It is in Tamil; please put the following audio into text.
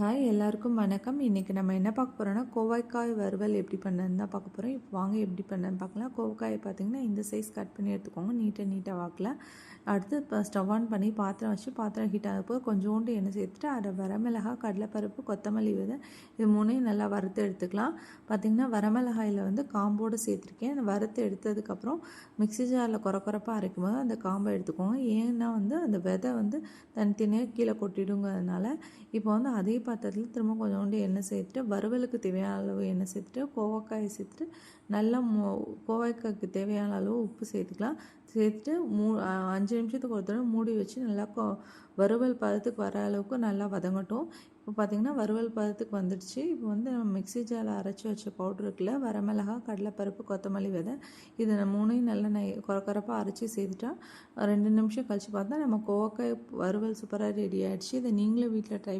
ஹாய் எல்லாருக்கும் வணக்கம். இன்றைக்கி நம்ம என்ன பார்க்க போகிறோன்னா கோவைக்காய் வறுவல் எப்படி பண்ணன்னு தான் பார்க்க போகிறோம் இப்போ வாங்க எப்படி பண்ணன்னு பார்க்கலாம். கோவைக்காயை பார்த்தீங்கன்னா இந்த சைஸ் கட் பண்ணி எடுத்துக்கோங்க. நீட்டாக நீட்டாக வாக்கில். அடுத்து இப்போ ஸ்டவ் ஆன் பண்ணி பாத்திரம் வச்சு பாத்திரம் ஹீட் ஆகப்போ கொஞ்சோண்டு எண்ணெய் சேர்த்துட்டு அதை வரமிளகாய் கடலைப்பருப்பு கொத்தமல்லி விதை இது மூணையும் நல்லா வறுத்து எடுத்துக்கலாம். பார்த்திங்கன்னா வரமிளகாயில் வந்து காம்போடு சேர்த்துருக்கேன். வறுத்து எடுத்ததுக்கப்புறம் மிக்ஸி ஜாரில் குறை அரைக்கும் போது அந்த காம்பை எடுத்துக்கோங்க. ஏன்னா வந்து அந்த விதை வந்து தனித்தனியாக கீழே கொட்டிடுங்கிறதுனால இப்போ வந்து அதே பாத்திரத்தில் திரும்ப கொஞ்சோண்டு எண்ணெய் சேர்த்துட்டு வறுவலுக்கு தேவையான அளவு எண்ணெய் சேர்த்துட்டு கோவக்காயை சேர்த்துட்டு நல்லா மு கோவைக்காய்க்கு தேவையான அளவு உப்பு சேர்த்துக்கலாம். சேர்த்துட்டு மூ அஞ்சு நிமிஷத்துக்கு ஒரு தடவை மூடி வச்சு நல்லா கொ வறுவல் பதத்துக்கு வர அளவுக்கு நல்லா வதங்கட்டும். இப்போ பார்த்திங்கன்னா வறுவல் பதத்துக்கு வந்துடுச்சு. இப்போ வந்து நம்ம மிக்ஸி ஜாரில் அரைச்சி வச்ச பவுட்ரு வரமிளகாய் வரமிளகா கடலைப்பருப்பு கொத்தமல்லி விதை இதை மூணையும் நல்லா நை குறை அரைச்சி சேர்த்துட்டா ரெண்டு நிமிஷம் கழித்து பார்த்தா நம்ம கோவக்காய் வறுவல் சூப்பராக ரெடி ஆகிடுச்சு இதை நீங்களும் வீட்டில் ட்ரை